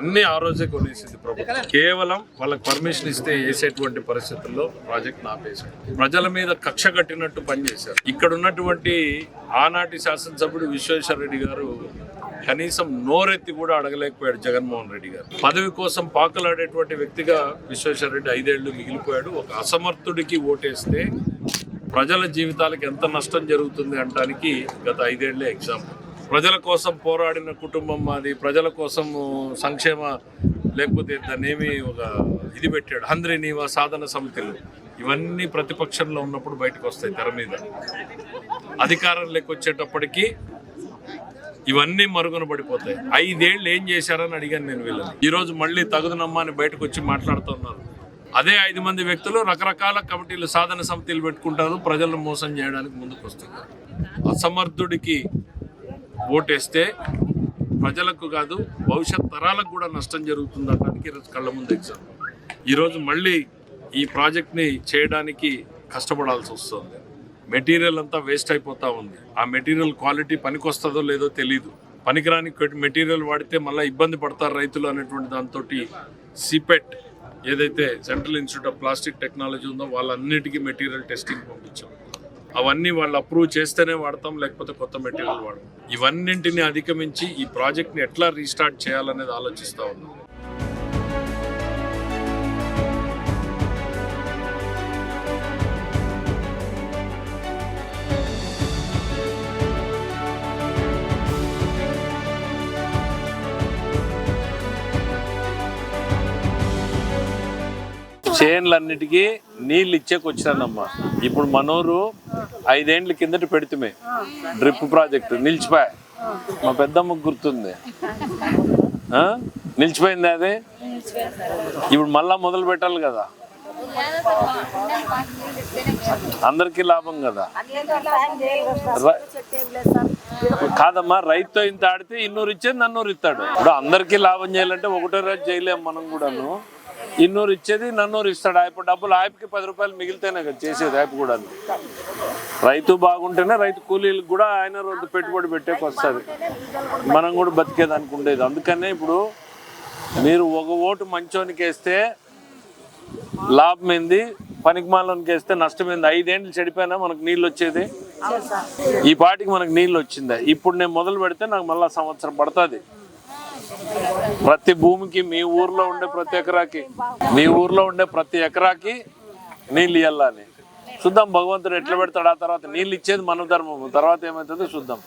అన్ని ఆ రోజే కొనేసింది ప్రభుత్వం. కేవలం వాళ్ళకి పర్మిషన్ ఇస్తే వేసేటువంటి పరిస్థితుల్లో ప్రాజెక్ట్ ఆపేశారు. ప్రజల మీద కక్ష కట్టినట్టు పనిచేశారు ఇక్కడ ఉన్నటువంటి ఆనాటి శాసనసభ్యుడు విశ్వేశ్వర రెడ్డి గారు కనీసం నోరెత్తి కూడా అడగలేకపోయాడు జగన్మోహన్ రెడ్డి గారు. పదవి కోసం పాకులాడేటువంటి వ్యక్తిగా విశ్వేశ్వర రెడ్డి ఐదేళ్ళు మిగిలిపోయాడు. ఒక అసమర్థుడికి ఓటేస్తే ప్రజల జీవితాలకు ఎంత నష్టం జరుగుతుంది అనడానికి గత ఐదేళ్ళే ఎగ్జాంపుల్. ప్రజల కోసం పోరాడిన కుటుంబం మాది ప్రజల కోసం సంక్షేమ లేకపోతే దాన్నేమి ఒక ఇది పెట్టాడు. హంద్రి నీవ సాధన సమితిలు. ఇవన్నీ ప్రతిపక్షంలో ఉన్నప్పుడు బయటకు వస్తాయి తెర మీద. అధికారంలోకి వచ్చేటప్పటికీ ఇవన్నీ మరుగున పడిపోతాయి. ఐదేళ్ళు ఏం చేశారని అడిగాను నేను వీళ్ళని. ఈరోజు మళ్ళీ తగుదనమ్మా అని బయటకు వచ్చి మాట్లాడుతున్నారు అదే ఐదు మంది వ్యక్తులు రకరకాల కమిటీలు సాధన సమితిలు పెట్టుకుంటారు. ప్రజలను మోసం చేయడానికి ముందుకు వస్తున్నారు అసమర్థుడికి ఓటేస్తే ప్రజలకు కాదు భవిష్యత్ తరాలకు కూడా నష్టం జరుగుతుంది అనడానికి ఈరోజు కళ్ళ ముందు ఎగ్జాంపుల్ ఈరోజు మళ్ళీ ఈ ప్రాజెక్ట్ని చేయడానికి కష్టపడాల్సి వస్తుంది. మెటీరియల్ అంతా వేస్ట్ అయిపోతూ ఉంది. ఆ మెటీరియల్ క్వాలిటీ పనికొస్తుందో లేదో తెలియదు పనికిరాని మెటీరియల్ వాడితే మళ్ళీ ఇబ్బంది పడతారు రైతులు అనేటువంటి దాంతో సిపెట్ ఏదైతే central institute of plastic technology ఉందో వాళ్ళన్నిటికీ మెటీరియల్ టెస్టింగ్ పంపించాం. అవన్నీ వాళ్ళు అప్రూవ్ చేస్తేనే వాడతాం లేకపోతే కొత్త మెటీరియల్ వాడతాం. ఇవన్నింటిని అధిగమించి ఈ ప్రాజెక్ట్ని ఎట్లా రీస్టార్ట్ చేయాలనేది ఆలోచిస్తూ ఉన్నాం. చేన్లన్నిటికీ నీళ్ళు ఇచ్చేకి వచ్చానమ్మా ఇప్పుడు మనోరు ఐదేండ్ల కిందట పెడితే డ్రిప్ ప్రాజెక్టు. నిలిచిపోయా. మా పెద్దమ్మకు గుర్తుంది. నిలిచిపోయింది అది? ఇప్పుడు మళ్ళా మొదలు పెట్టాలి కదా. అందరికీ లాభం కదా. కాదమ్మా రైతుతో ఇంత ఆడితే ఇన్నూరు ఇచ్చేది నన్నూరు ఇస్తాడు. ఇప్పుడు అందరికీ లాభం చేయాలంటే ఒకటో రోజు చేయలేము మనం కూడాను. ఇన్నూరు ఇచ్చేది నన్నూరు ఇస్తాడు? ఆయప్ప డబ్బులు ఆయపకి పది రూపాయలు మిగిలితేనే కదా చేసేది ఆయప కూడా రైతు బాగుంటేనే రైతు కూలీలకు కూడా ఆయన రోజు పెట్టుబడి పెట్టేకి వస్తుంది. మనం కూడా బతికేదానికి ఉండేది. అందుకనే ఇప్పుడు మీరు ఒక ఓటు మంచోనికి వేస్తే లాభం ఏంది పనికిమాలోనికి వేస్తే నష్టం ఏంది ఐదేండ్లు చెడిపోయినా మనకు నీళ్ళు వచ్చేది? ఈ పాటికి మనకు నీళ్ళు వచ్చింది? ఇప్పుడు నేను మొదలు పెడితే నాకు మళ్ళా సంవత్సరం పడుతుంది. ప్రతి భూమికి మీ ఊర్లో ఉండే ప్రతి ఎకరాకి మీ ఊర్లో ఉండే ప్రతి ఎకరాకి నీళ్ళు ఇవ్వాలని. చూద్దాం భగవంతుడు ఎట్లా పెడతాడు? ఆ తర్వాత నీళ్ళు ఇచ్చేది మన ధర్మము. తర్వాత ఏమవుతుందో చూద్దాం